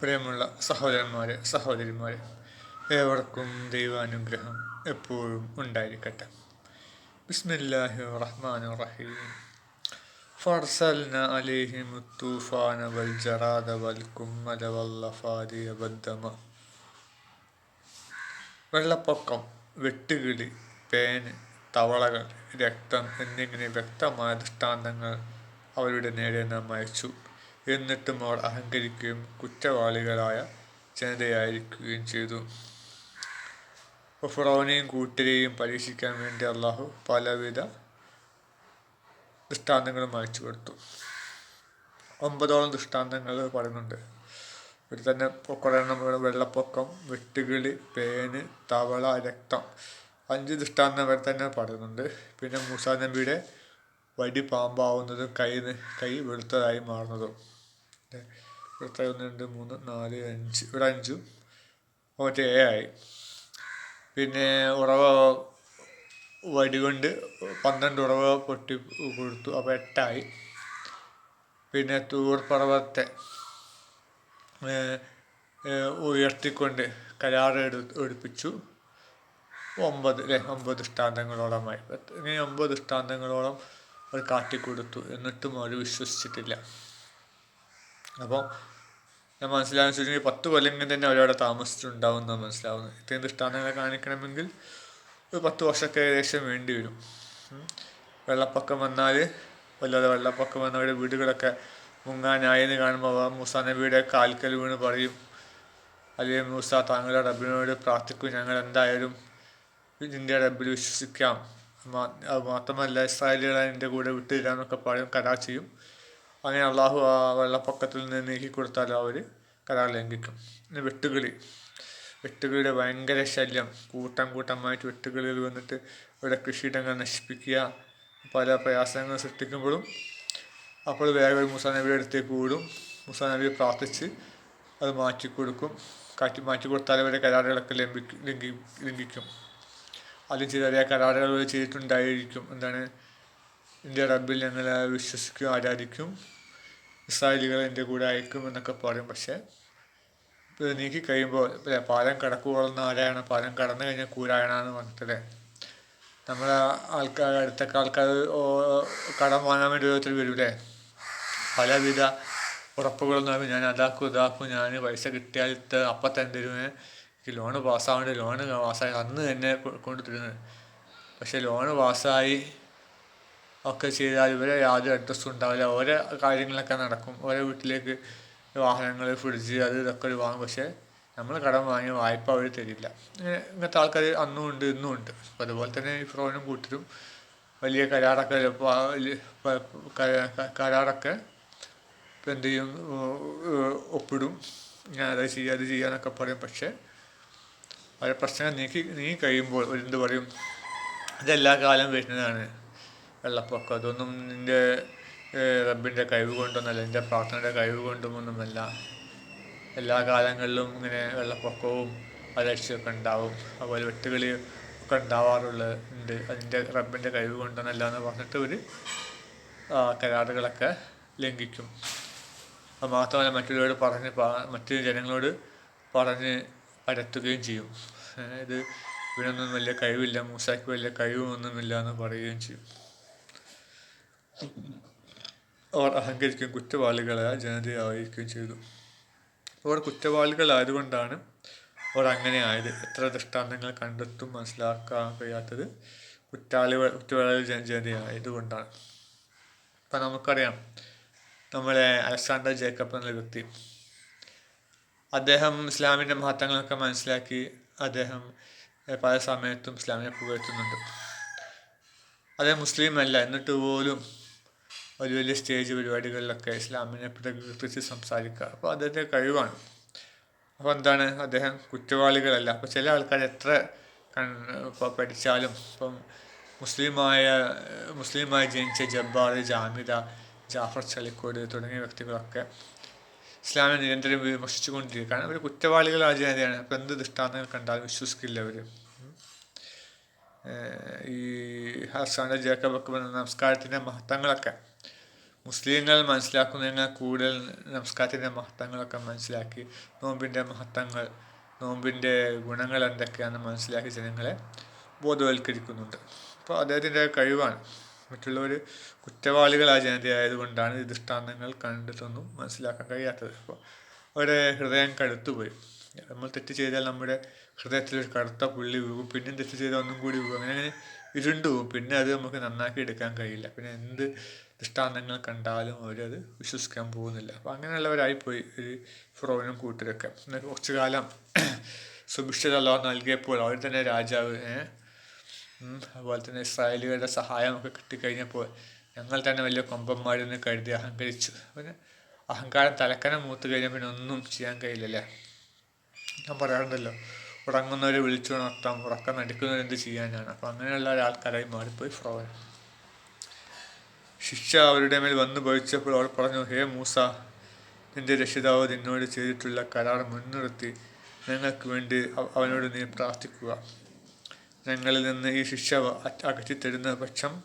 പ്രിയമുള്ള സഹോദരന്മാരെ സഹോദരിമാരെ ഏവർക്കും ദൈവാനുഗ്രഹം എപ്പോഴും ഉണ്ടായിരിക്കട്ടെ. ബിസ്മില്ലാഹി റഹ്മാൻ റഹീം ഫർസൽന അലൈഹിം തൂഫാന വൽ ജറാദ വൽ കുമ്മല വല്ലഫാദിയ ബദ്ദമ വെള്ളപ്പൊക്കം വെട്ടുകിളി പേന് തവളകൾ രക്തം എന്നിങ്ങനെ വ്യക്തമായ ദൃഷ്ടാന്തങ്ങൾ അവരുടെ നേരെ നാം അയച്ചു. എന്നിട്ടും അവർ അഹങ്കരിക്കുകയും കുറ്റവാളികളായ ജനതയായിരിക്കുകയും ചെയ്തു. ഫുറോനെയും കൂട്ടരെയും പരീക്ഷിക്കാൻ വേണ്ടി അള്ളാഹു പലവിധ ദൃഷ്ടാന്തങ്ങളും അയച്ചു കൊടുത്തു. ഒമ്പതോളം ദൃഷ്ടാന്തങ്ങൾ പറയുന്നുണ്ട്. ഇവർ തന്നെ കുറേണ്ണം വെള്ളപ്പൊക്കം വെട്ടുകിളി പേന് തവള രക്തം അഞ്ച് ദൃഷ്ടാന്തം വരെ തന്നെ പറയുന്നുണ്ട്. പിന്നെ മൂസാ നബിയുടെ വടി പാമ്പാവുന്നതും കൈ കൈ വെളുത്തതായി മാറുന്നതും. വെളുത്ത ഒന്ന് രണ്ട് മൂന്ന് നാല് അഞ്ച് ഇവിടെ അഞ്ചും. മറ്റേ ഏഴായി പിന്നെ ഉറവ വടികൊണ്ട് പന്ത്രണ്ട് ഉറവ പൊട്ടി കൊടുത്തു. അപ്പോൾ എട്ടായി. പിന്നെ തൂർ പർവത്തെ ഉയർത്തിക്കൊണ്ട് കരാറ് എടു എടുപ്പിച്ചു. ഒമ്പത് അല്ലേ ഒമ്പത് ദൃഷ്ടാന്തങ്ങളോളമായി. ഇങ്ങനെ ഒമ്പത് ദൃഷ്ടാന്തങ്ങളോളം അവർ കാട്ടിക്കൊടുത്തു. എന്നിട്ടും അവർ വിശ്വസിച്ചിട്ടില്ല. അപ്പോൾ ഞാൻ മനസ്സിലാകുന്ന വെച്ചിട്ടുണ്ടെങ്കിൽ പത്ത് കൊല്ലങ്ങൾ തന്നെ അവരവിടെ താമസിച്ചിട്ടുണ്ടാവും എന്നാണ് മനസ്സിലാവുന്നത്. ഇത്രയും ദൃഷ്ടാന്തങ്ങളെ കാണിക്കണമെങ്കിൽ ഒരു പത്ത് വർഷമൊക്കെ ഏകദേശം വേണ്ടി വരും. വെള്ളപ്പൊക്കം വന്നാൽ വല്ലാതെ വെള്ളപ്പൊക്കം വന്നവരുടെ വീടുകളൊക്കെ മുങ്ങാനായെന്ന് കാണുമ്പോൾ അവർ മൂസാ നബിയുടെ കാൽക്കൽ വീണ് പറയും. അല്ലെങ്കിൽ മൂസ താങ്കളുടെ റബ്ബിനോട് പ്രാർത്ഥിക്കും. ഞങ്ങൾ എന്തായാലും ഇതിന്റെ റബ്ബിൽ വിശ്വസിക്കാം. മാത്രമല്ല ഇസ്രായേലുകളെ എന്റെ കൂടെ വിട്ടുതരാമെന്നൊക്കെ പറയും കരാർ ചെയ്യും. അങ്ങനെ അള്ളാഹു ആ വെള്ളപ്പൊക്കത്തിൽ നിന്ന് നീക്കി കൊടുത്താൽ അവർ കരാർ ലംഘിക്കും. പിന്നെ വെട്ടുകിളി വെട്ടുകിളിയുടെ ഭയങ്കര ശല്യം. കൂട്ടം കൂട്ടമായിട്ട് വെട്ടുകിളികൾ വന്നിട്ട് ഇവിടെ കൃഷിയിടങ്ങൾ നശിപ്പിക്കുക പല പ്രയാസങ്ങൾ സൃഷ്ടിക്കുമ്പോഴും അപ്പോൾ വേഗം മുസാ നബിയുടെ അടുത്തേക്ക് കൂടും മുസാ നബിയെ പ്രാർത്ഥിച്ച് അത് മാറ്റി കൊടുക്കും. കാറ്റി മാറ്റി കൊടുത്താൽ അവരുടെ കരാറുകളൊക്കെ ലംഘിക്കും ലംഘി ലംഘിക്കും. ആദ്യം ചിലരെ കരാറുകൾ ചെയ്തിട്ടുണ്ടായിരിക്കും. എന്താണ്? എന്റെ റബ്ബിൽ ഞങ്ങൾ വിശ്വസിക്കും ആരാധിക്കും ഇസ്രായേലികൾ എന്റെ കൂടെ അയക്കും എന്നൊക്കെ പറയും. പക്ഷേ ഇത് നീക്കി കഴിയുമ്പോൾ അല്ലേ പാലം കടക്കുകൊള്ളുന്ന ആരായണം പാലം കടന്നു കഴിഞ്ഞാൽ കൂരായണമെന്ന് പറഞ്ഞിട്ടല്ലേ? നമ്മളെ ആൾക്കാർ അടുത്തൊക്കെ ആൾക്കാർ കടം വാങ്ങാൻ വേണ്ടി ഓരോരുത്തർ വരൂലേ? പലവിധ ഉറപ്പുകളൊന്നും നൽകും ഞാൻ അതാക്കും ഇതാക്കും ഞാൻ പൈസ കിട്ടിയാൽ ഇത്ത അപ്പം തന്നെ തരുമേ എനിക്ക് ലോണ് പാസ്സാവേണ്ട. ലോണ് പാസ്സായി. അന്ന് തന്നെ കൊണ്ടു തരുന്നത് പക്ഷേ ലോണ് പാസ്സായി ഒക്കെ ചെയ്താൽ ഇവരെ യാതൊരു അഡ്രസ്സും ഉണ്ടാവില്ല. ഓരോ കാര്യങ്ങളൊക്കെ നടക്കും. ഓരോ വീട്ടിലേക്ക് വാഹനങ്ങൾ ഫ്രിഡ്ജ് അത് ഇതൊക്കെ വാങ്ങും. പക്ഷേ നമ്മൾ കടം വാങ്ങിയ വായ്പ അവർ തരില്ല. ഇങ്ങനെ ഇങ്ങനത്തെ ആൾക്കാർ അന്നും ഉണ്ട് ഇന്നും ഉണ്ട്. അപ്പോൾ അതുപോലെ തന്നെ ഈ ഫ്രോനും കൂട്ടരും വലിയ കരാറൊക്കെ കരാറൊക്കെ ഇപ്പം എന്ത് ചെയ്യും? ഒപ്പിടും. ഞാൻ അത് ചെയ്യുക അത് ചെയ്യാന്നൊക്കെ പറയും. പക്ഷേ അവരെ പ്രശ്നങ്ങൾ നീക്കി നീങ്ങി കഴിയുമ്പോൾ എന്ത് പറയും? ഇതെല്ലാ കാലം വരുന്നതാണ്. വെള്ളപ്പൊക്കം അതൊന്നും നിന്റെ റബ്ബിന്റെ കഴിവ് കൊണ്ടൊന്നല്ല എന്റെ പ്രാർത്ഥനയുടെ കഴിവ് കൊണ്ടുമൊന്നുമല്ല എല്ലാ കാലങ്ങളിലും ഇങ്ങനെ വെള്ളപ്പൊക്കവും വരൾച്ചയൊക്കെ ഉണ്ടാവും. അതുപോലെ വെട്ടുകളി ഒക്കെ ഉണ്ടാവാറുള്ളത് ഉണ്ട്. അതിന്റെ റബ്ബിന്റെ കഴിവ് കൊണ്ടൊന്നല്ല എന്ന് പറഞ്ഞിട്ട് ഒരു കരാറുകളൊക്കെ ലംഘിക്കും. അത് മാത്രമല്ല മറ്റുള്ളവരോട് പറഞ്ഞ് മറ്റു ജനങ്ങളോട് പറഞ്ഞ് പരത്തുകയും ചെയ്യും. ഇത് ഇവനൊന്നും വലിയ കഴിവില്ല മൂസാക്ക് വലിയ കഴിവൊന്നുമില്ല എന്ന് പറയുകയും ചെയ്യും. അവർ അഹങ്കരിക്കുകയും കുറ്റവാളികളായ ജനതയായിരിക്കുകയും ചെയ്തു. അവർ കുറ്റവാളികളായതുകൊണ്ടാണ് അവർ അങ്ങനെ ആയത്. എത്ര ദൃഷ്ടാന്തങ്ങൾ കണ്ടെത്തും മനസ്സിലാക്കാൻ കഴിയാത്തത് കുറ്റാളികൾ കുറ്റവാളികൾ ജനതയായതുകൊണ്ടാണ്. ഇപ്പം നമുക്കറിയാം നമ്മളെ അലക്സാണ്ടർ ജേക്കബ് എന്ന വ്യക്തി. അദ്ദേഹം ഇസ്ലാമിന്റെ മഹത്വങ്ങളൊക്കെ മനസ്സിലാക്കി അദ്ദേഹം പല സമയത്തും ഇസ്ലാമിനെ പുകഴ്ത്തുന്നുണ്ട്. അദ്ദേഹം മുസ്ലിം അല്ല. എന്നിട്ട് പോലും വലിയ വലിയ സ്റ്റേജ് പരിപാടികളിലൊക്കെ ഇസ്ലാമിനെ പ്രകീർത്തിച്ച് സംസാരിക്കുക. അപ്പോൾ അദ്ദേഹത്തെ കഴിവാണ്. അപ്പോൾ എന്താണ്? അദ്ദേഹം കുറ്റവാളികളല്ല. അപ്പോൾ ചില ആൾക്കാർ എത്ര ഇപ്പോൾ പഠിച്ചാലും ഇപ്പം മുസ്ലിമായ മുസ്ലിമായി ജനിച്ച ജബ്ബാർ ജാമിദ ജാഫർ ചളിക്കോട് തുടങ്ങിയ വ്യക്തികളൊക്കെ ഇസ്ലാമിനെ നിരന്തരം വിമർശിച്ചു കൊണ്ടിരിക്കുകയാണ്. അവർ കുറ്റവാളികൾ ആചാരിയാണ് അപ്പം എന്ത് ദൃഷ്ടാന്തങ്ങൾ കണ്ടാലും വിശ്വസിക്കില്ല അവർ ഈ ഹസാന്റെ അക്ബർ നമസ്കാരത്തിന്റെ മഹത്വങ്ങളൊക്കെ മുസ്ലിങ്ങൾ മനസ്സിലാക്കുന്നതിനാൽ കൂടുതൽ നമസ്കാരത്തിന്റെ മഹത്വങ്ങളൊക്കെ മനസ്സിലാക്കി. നോമ്പിന്റെ മഹത്വങ്ങൾ നോമ്പിന്റെ ഗുണങ്ങൾ എന്തൊക്കെയാണെന്ന് മനസ്സിലാക്കി ജനങ്ങളെ ബോധവൽക്കരിക്കുന്നുണ്ട്. അപ്പോൾ അദ്ദേഹത്തിന്റെ കഴിവാണ്. മറ്റുള്ളവർ കുറ്റവാളികളായ ജനതയായതുകൊണ്ടാണ് ഈ ദൃഷ്ടാന്തങ്ങൾ കണ്ടിട്ടൊന്നും മനസ്സിലാക്കാൻ കഴിയാത്തത്. അപ്പോൾ അവരുടെ ഹൃദയം കടുത്തുപോയി. നമ്മൾ തെറ്റ് ചെയ്താൽ നമ്മുടെ ഹൃദയത്തിലൊരു കറുത്ത പുള്ളി വീകും. പിന്നെയും തെറ്റ് ചെയ്താൽ ഒന്നും കൂടി വീകും. അങ്ങനെ അങ്ങനെ ഇരുണ്ടു പിന്നെ അത് നമുക്ക് നന്നാക്കി എടുക്കാൻ കഴിയില്ല. പിന്നെ എന്ത് ദൃഷ്ടാന്തങ്ങൾ കണ്ടാലും അവരത് വിശ്വസിക്കാൻ പോകുന്നില്ല. അപ്പോൾ അങ്ങനെയുള്ളവരായിപ്പോയി ഒരു ഫ്രോവിനും കൂട്ടരൊക്കെ. എന്നാൽ കുറച്ചു കാലം സുഭിക്ഷിത ലോ നൽകിയപ്പോൾ അവർ തന്നെ രാജാവ് അതുപോലെ തന്നെ ഇസ്രായേലുകളുടെ സഹായമൊക്കെ കിട്ടിക്കഴിഞ്ഞപ്പോൾ ഞങ്ങൾ തന്നെ വലിയ കൊമ്പന്മാരെന്ന് കരുതി അഹങ്കരിച്ചു. പിന്നെ അഹങ്കാരം തലക്കനം മൂത്ത് കഴിഞ്ഞാൽ പിന്നെ ഒന്നും ചെയ്യാൻ കഴിയില്ലല്ലേ? ഞാൻ പറയാറുണ്ടല്ലോ ഉറങ്ങുന്നവരെ വിളിച്ചുണർത്താം ഉറക്കം നടക്കുന്നവരെന്ത് ചെയ്യാനാണ്? അപ്പം അങ്ങനെയുള്ള ഒരാൾക്കാരായി മാറിപ്പോയി ഫ്രോവൻ ശിക്ഷ അവരുടെ മേൽ വന്നു ഭവിച്ചപ്പോൾ അവർ പറഞ്ഞു ഹേ മൂസ നിന്റെ രക്ഷിതാവ് നിന്നോട് ചെയ്തിട്ടുള്ള കരാർ മുൻനിർത്തി. ഞങ്ങൾക്ക് വേണ്ടി അവനോട് നീ പ്രാർത്ഥിക്കുക. ഞങ്ങളിൽ നിന്ന് ഈ ശിക്ഷ അകറ്റിത്തരുന്ന പക്ഷം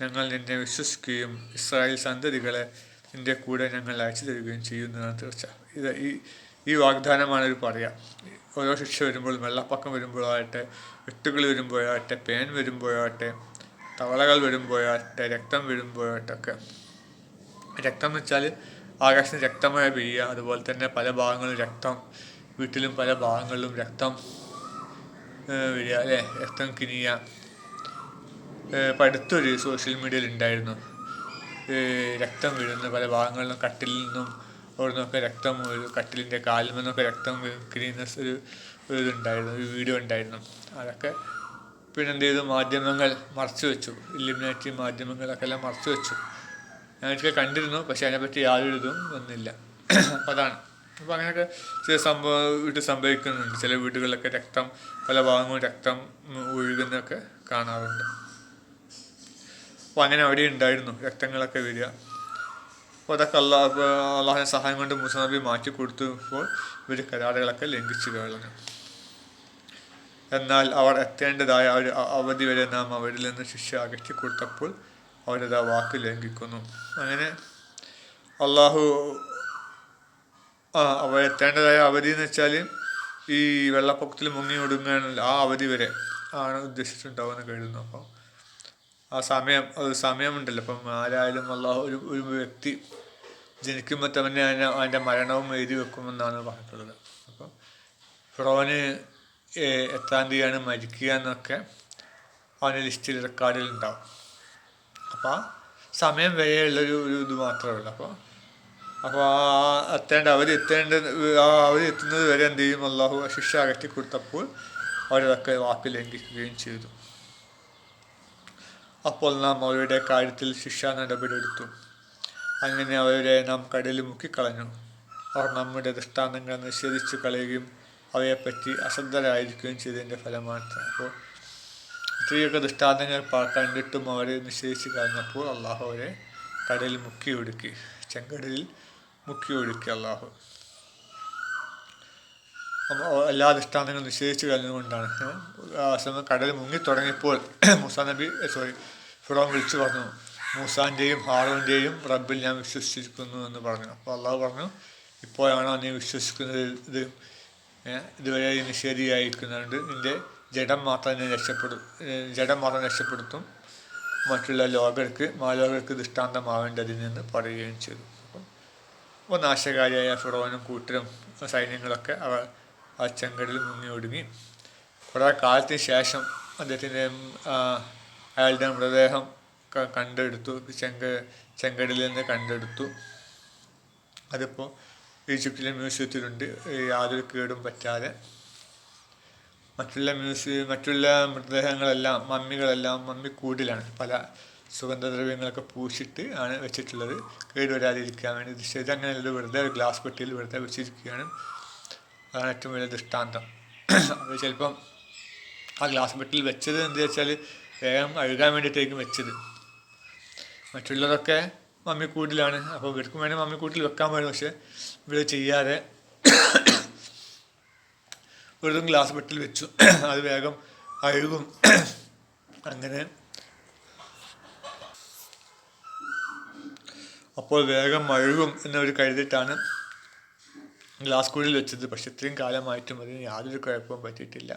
ഞങ്ങൾ നിന്നെ വിശ്വസിക്കുകയും ഇസ്രായേൽ സന്തതികളെ നിന്റെ കൂടെ ഞങ്ങൾ അയച്ചു തരികയും ചെയ്യുന്നതാണ് തീർച്ച. ഇത് ഈ ഈ വാഗ്ദാനമാണ് ഒരു പറയുക ഓരോ ശിക്ഷ വരുമ്പോൾ വെള്ളപ്പൊക്കം വരുമ്പോഴാകട്ടെ വെട്ടുകൾ വരുമ്പോഴാകട്ടെ പേൻ വരുമ്പോഴാകട്ടെ തവളകൾ വരുമ്പോഴാകട്ടെ രക്തം വരുമ്പോഴാകട്ടെ രക്തം എന്ന് വെച്ചാൽ ആകാശത്തിന് രക്തമഴ പെയ്യുക അതുപോലെ തന്നെ പല ഭാഗങ്ങളിലും രക്തം വീട്ടിലും പല ഭാഗങ്ങളിലും രക്തം വിഴിയ അല്ലേ? രക്തം കിനിയ ഇപ്പം സോഷ്യൽ മീഡിയയിൽ ഉണ്ടായിരുന്നു. രക്തം വീഴുന്ന പല ഭാഗങ്ങളിലും കട്ടിലിൽ നിന്നും അവിടെ നിന്നൊക്കെ രക്തം ഒരു കട്ടിലിന്റെ കാലിൽ നിന്നൊക്കെ രക്തം ഒരു ഒരു ഇതുണ്ടായിരുന്നു ഒരു വീഡിയോ ഉണ്ടായിരുന്നു. അതൊക്കെ പിന്നെ ചെയ്തു മാധ്യമങ്ങൾ മറച്ചു വെച്ചു ഇലിമിനേറ്റി മാധ്യമങ്ങളൊക്കെ എല്ലാം മറച്ചു വെച്ചു ഞാനൊക്കെ കണ്ടിരുന്നു പക്ഷെ അതിനെപ്പറ്റി യാതൊരു ഇതും വന്നില്ല. അപ്പം അതാണ്. അപ്പോൾ അങ്ങനെയൊക്കെ ചില സംഭവം വീട്ടിൽ സംഭവിക്കുന്നുണ്ട്. ചില വീടുകളിലൊക്കെ രക്തം പല ഭാഗങ്ങളും രക്തം ഒഴുകുന്നൊക്കെ കാണാറുണ്ട്. അപ്പോൾ അങ്ങനെ അവിടെ ഉണ്ടായിരുന്നു രക്തങ്ങളൊക്കെ വരിക. അപ്പോൾ അതൊക്കെ അള്ളാഹ് അള്ളാഹിന്റെ സഹായം കൊണ്ട് മൂസ നബി മാറ്റി കൊടുത്തപ്പോൾ ഇവർ കരാറുകളൊക്കെ ലംഘിച്ചു കളഞ്ഞു. എന്നാൽ അവർ എത്തേണ്ടതായ ഒരു അവധി വരെ നാം അവരിൽ നിന്ന് ശിക്ഷ അകറ്റി കൊടുത്തപ്പോൾ അവരത് ആ വാക്ക് ലംഘിക്കുന്നു. അങ്ങനെ അള്ളാഹു എത്തേണ്ടതായ അവധി എന്ന് വെച്ചാൽ ഈ വെള്ളപ്പൊക്കത്തിൽ മുങ്ങി ഒടുങ്ങാനുള്ള ആ അവധി വരെ ആണ് ഉദ്ദേശിച്ചിട്ടുണ്ടാവുമെന്ന് കരുതുന്നു. അപ്പോൾ ആ സമയം അത് സമയമുണ്ടല്ലോ. അപ്പം ആരായാലും അള്ളാഹു ഒരു ഒരു വ്യക്തി ജനിക്കുമ്പോൾ തന്നെ അതിന്റെ മരണവും എഴുതി വെക്കുമെന്നാണ് പറഞ്ഞിട്ടുള്ളത്. അപ്പം ഫിറോന് ഏ- എത്രാം തീയതിയാണ് മരിക്കുക എന്നൊക്കെ അവന്റെ ലിസ്റ്റിൽ റെക്കോർഡിൽ ഉണ്ടാവും അപ്പോൾ സമയം വരെയുള്ളൊരു ഒരു ഇത് മാത്രമേ ഉള്ളൂ. അപ്പോൾ അപ്പോൾ ആ എത്തേണ്ട അവർ എത്തേണ്ട ആ അവധി എത്തുന്നത് വരെ എന്ത് ചെയ്യും? അള്ളാഹു ശിക്ഷ അകറ്റി കൊടുത്തപ്പോൾ അവരതൊക്കെ വാക്ക് ലംഘിക്കുകയും ചെയ്തു. അപ്പോൾ നാം അവരുടെ കാര്യത്തിൽ ശിക്ഷ നടപടിയെടുത്തു. അങ്ങനെ അവരെ നാം കടലിൽ മുക്കിക്കളഞ്ഞു. അവർ നമ്മുടെ ദൃഷ്ടാന്തങ്ങൾ നിഷേധിച്ചു കളയുകയും അവയെപ്പറ്റി അശ്രദ്ധരായിരിക്കുകയും ചെയ്തതിന്റെ ഫലമാണ് അപ്പോൾ ഇത്രയൊക്കെ ദൃഷ്ടാന്തങ്ങൾ കണ്ടിട്ടും അവരെ നിശ്ചയിച്ച് കഴിഞ്ഞപ്പോൾ അള്ളാഹു അവരെ കടലിൽ മുക്കി ഒടുക്കി ചെങ്കടലിൽ മുക്കി ഒടുക്കി അള്ളാഹു. എല്ലാ ദൃഷ്ടാന്തങ്ങളും നിശ്ചയിച്ച് കഴിഞ്ഞതുകൊണ്ടാണ് ആ സമയം കടൽ മുങ്ങി തുടങ്ങിയപ്പോൾ മൂസാ നബി സോറി ഫിറോൻ വിളിച്ചു പറഞ്ഞു മൂസാന്റെയും ഹാറോന്റെയും റബ്ബിൽ ഞാൻ വിശ്വസിച്ചിരിക്കുന്നു എന്ന് പറഞ്ഞു. അപ്പോൾ അള്ളാഹു പറഞ്ഞു ഇപ്പോഴാണോ നീ വിശ്വസിക്കുന്നത് ഇത്? ഇതുവരെ നിഷേധിയായിരിക്കുന്നുണ്ട്. നിന്റെ ജഡം മാത്രം രക്ഷപ്പെടും ജഡം മാത്രം രക്ഷപ്പെടുത്തും. മറ്റുള്ള ലോകർക്ക് മാലോകർക്ക് ദൃഷ്ടാന്തമാവേണ്ടതിൽ നിന്ന് പറയുകയും ചെയ്തു. അപ്പം അപ്പോൾ നാശകാരിയായ ഫിറോനും കൂട്ടരും സൈന്യങ്ങളൊക്കെ അവർ ആ ചെങ്കടലിൽ മുങ്ങി ഒടുങ്ങി. കുറേ കാലത്തിന് ശേഷം അദ്ദേഹത്തിന്റെ അയാളുടെ മൃതദേഹം കണ്ടെടുത്തു. ചെങ്ക ചെങ്കടലിൽ നിന്ന് കണ്ടെടുത്തു. അതിപ്പോൾ ഈജിപ്തിലെ മ്യൂസിയത്തിലുണ്ട്. യാതൊരു കേടും പറ്റാതെ. മറ്റുള്ള മ്യൂസിയം മറ്റുള്ള മൃതദേഹങ്ങളെല്ലാം മമ്മികളെല്ലാം മമ്മിക്കൂടിലാണ് പല സുഗന്ധദ്രവ്യങ്ങളൊക്കെ പൂശിട്ട് ആണ് വെച്ചിട്ടുള്ളത്. കേടുവരാതിരിക്കാൻ വേണ്ടി അങ്ങനെ അങ്ങനെയല്ല വെറുതെ ഗ്ലാസ് പെട്ടിയിൽ വെറുതെ വെച്ചിരിക്കുകയാണ്. അതാണ് ഏറ്റവും വലിയ ദൃഷ്ടാന്തം. അത് ചിലപ്പം ആ ഗ്ലാസ് പെട്ടിയിൽ വെച്ചത് എന്താ വെച്ചാൽ വേഗം അഴുകാൻ വേണ്ടിയിട്ടായിരിക്കും വെച്ചത്. മറ്റുള്ളതൊക്കെ മമ്മിക്കൂട്ടിലാണ് അപ്പോൾ ഇവർക്കും വേണേൽ മമ്മിക്കൂട്ടിൽ വെക്കാൻ പറ്റും പക്ഷെ ഇവർ ചെയ്യാതെ വെറുതെ ഗ്ലാസ് ബെട്ടിൽ വെച്ചു. അത് വേഗം അഴുകും. അങ്ങനെ അപ്പോൾ വേഗം അഴുകും എന്നവർ കരുതിയിട്ടാണ് ഗ്ലാസ് കൂടിൽ വെച്ചത്. പക്ഷെ ഇത്രയും കാലമായിട്ടും അതിന് യാതൊരു കുഴപ്പവും പറ്റിയിട്ടില്ല.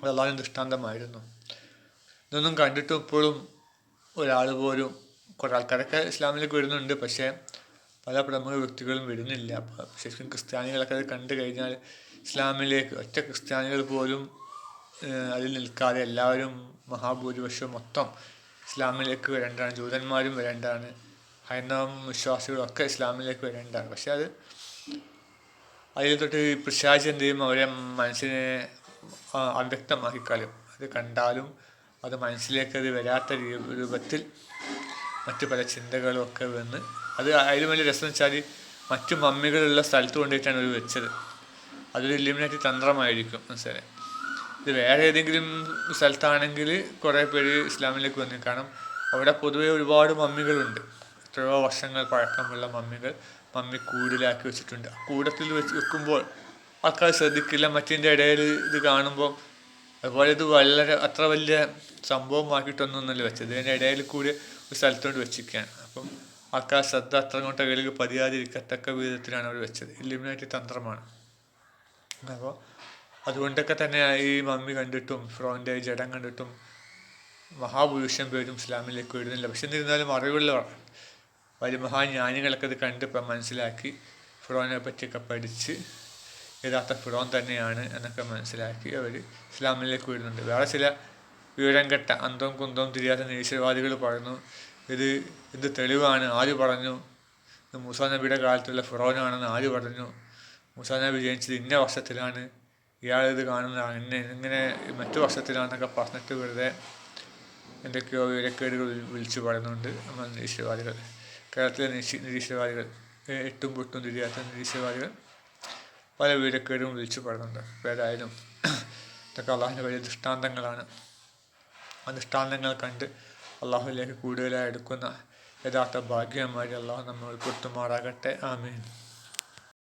അത് അള്ളാഹിന്റെ ദൃഷ്ടാന്തമായിരുന്നു. ഇതൊന്നും കണ്ടിട്ടും ഇപ്പോഴും ഒരാൾ പോലും കുറേ ആൾക്കാരൊക്കെ ഇസ്ലാമിലേക്ക് വരുന്നുണ്ട്. പക്ഷേ പല പ്രമുഖ വ്യക്തികളും വരുന്നില്ല. അപ്പോൾ ശരിക്കും ക്രിസ്ത്യാനികളൊക്കെ അത് കണ്ടു കഴിഞ്ഞാൽ ഇസ്ലാമിലേക്ക് ഒറ്റ ക്രിസ്ത്യാനികൾ പോലും അതിൽ നിൽക്കാതെ എല്ലാവരും മഹാഭൂരിപക്ഷം മൊത്തം ഇസ്ലാമിലേക്ക് വരേണ്ടതാണ്. ജൂതന്മാരും വരേണ്ടതാണ്. ഹൈന്ദവ വിശ്വാസികളും ഒക്കെ ഇസ്ലാമിലേക്ക് വരേണ്ടതാണ്. പക്ഷെ അത് അതിൽ തൊട്ട് പിശാച് എന്ത് ചെയ്യും? അവരെ മനസ്സിനെ അവ്യക്തമാക്കിക്കാലും അത് കണ്ടാലും അത് മനസ്സിലേക്ക് അത് വരാത്ത രൂപത്തിൽ മറ്റു പല ചിന്തകളും ഒക്കെ വന്ന് അത് അതിലും വലിയ രസം വെച്ചാൽ മറ്റു മമ്മികളുള്ള സ്ഥലത്ത് കൊണ്ടുപോയിട്ടാണ് ഒരു വെച്ചത്. അതൊരു ഇലിമിനേറ്റ് തന്ത്രമായിരിക്കും മനസ്സിലായി ഇത് വേറെ ഏതെങ്കിലും സ്ഥലത്താണെങ്കിൽ കുറേ പേര് ഇസ്ലാമിലേക്ക് വന്നു കാരണം അവിടെ പൊതുവെ ഒരുപാട് മമ്മികളുണ്ട്. എത്രയോ വർഷങ്ങൾ പഴക്കമുള്ള മമ്മികൾ മമ്മി കൂടിലാക്കി വെച്ചിട്ടുണ്ട്. കൂടത്തിൽ വെച്ച് വെക്കുമ്പോൾ ആൾക്കാർ ശ്രദ്ധിക്കില്ല മറ്റിന്റെ ഇടയിൽ ഇത് കാണുമ്പോൾ അതുപോലെ ഇത് വളരെ അത്ര വലിയ സംഭവമാക്കിയിട്ടൊന്നുമല്ല വെച്ചത്. ഇതിന്റെ ഇടയിൽ കൂടി ഒരു സ്ഥലത്തോട് വെച്ചിരിക്കുകയാണ്. അപ്പം ആൾക്കാർ ശ്രദ്ധ അത്ര അങ്ങോട്ട് അകലേക്ക് പതിയാതിരിക്കത്തക്ക വിധത്തിലാണ് അവർ വെച്ചത്. ഇലിമിനേറ്റ് തന്ത്രമാണ്. അപ്പോൾ അതുകൊണ്ടൊക്കെ തന്നെ ഈ മമ്മി കണ്ടിട്ടും ഫ്രോന്റെ ജഡം കണ്ടിട്ടും മഹാപുരുഷൻ പേരും ഇസ്ലാമിലേക്ക് വരുന്നില്ല. പക്ഷെ എന്നിരുന്നാലും അറിവുള്ളവർ വലിയ മഹാജ്ഞാനികളൊക്കെ ഇത് കണ്ട് ഇപ്പം മനസ്സിലാക്കി ഫിറോനെ പറ്റിയൊക്കെ പഠിച്ച് യഥാർത്ഥ ഫിറോൻ തന്നെയാണ് എന്നൊക്കെ മനസ്സിലാക്കി അവർ ഇസ്ലാമിലേക്ക് വരുന്നുണ്ട്. വേറെ ചില വിവരം കെട്ട അന്തവും കുന്തവും തിരിയാത്ത നിരീശ്വരവാദികൾ പറഞ്ഞു ഇത് ഇത് തെളിവാണ്? ആര് പറഞ്ഞു? ഇത് മൂസാ നബിയുടെ കാലത്തുള്ള ഫിറോനാണെന്ന് ആര് പറഞ്ഞു? മൂസാ നബി ജനിച്ചത് ഇന്ന വർഷത്തിലാണ്. ഇയാൾ ഇത് കാണുന്നതാണ് ഇന്ന ഇങ്ങനെ മറ്റു വർഷത്തിലാണെന്നൊക്കെ പറഞ്ഞിട്ട് വെറുതെ എന്തൊക്കെയോ വിവരക്കേടുകൾ വിളി- വിളിച്ചു പറയുന്നുണ്ട് നമ്മൾ നിരീശ്വരവാദികൾ. കേരളത്തിലെ നിരീശ്വ നിരീശ്വരവാദികൾ എട്ടും പൊട്ടും തിരിയാത്ത നിരീശ്വരവാദികൾ പല വിവരക്കേടും വിളിച്ചു പറയുന്നുണ്ട്. ഏതായാലും ഇതൊക്കെ അള്ളാഹിന്റെ വലിയ ദൃഷ്ടാന്തങ്ങളാണ്. ആ ദൃഷ്ടാന്തങ്ങൾ കണ്ട് അള്ളാഹുലേക്ക് കൂടുതലായി എടുക്കുന്ന യഥാർത്ഥ ഭാഗ്യന്മാരെ അള്ളാഹു നമ്മൾ ഉൾപ്പെടുത്തുമാറാകട്ടെ. ആമീൻ.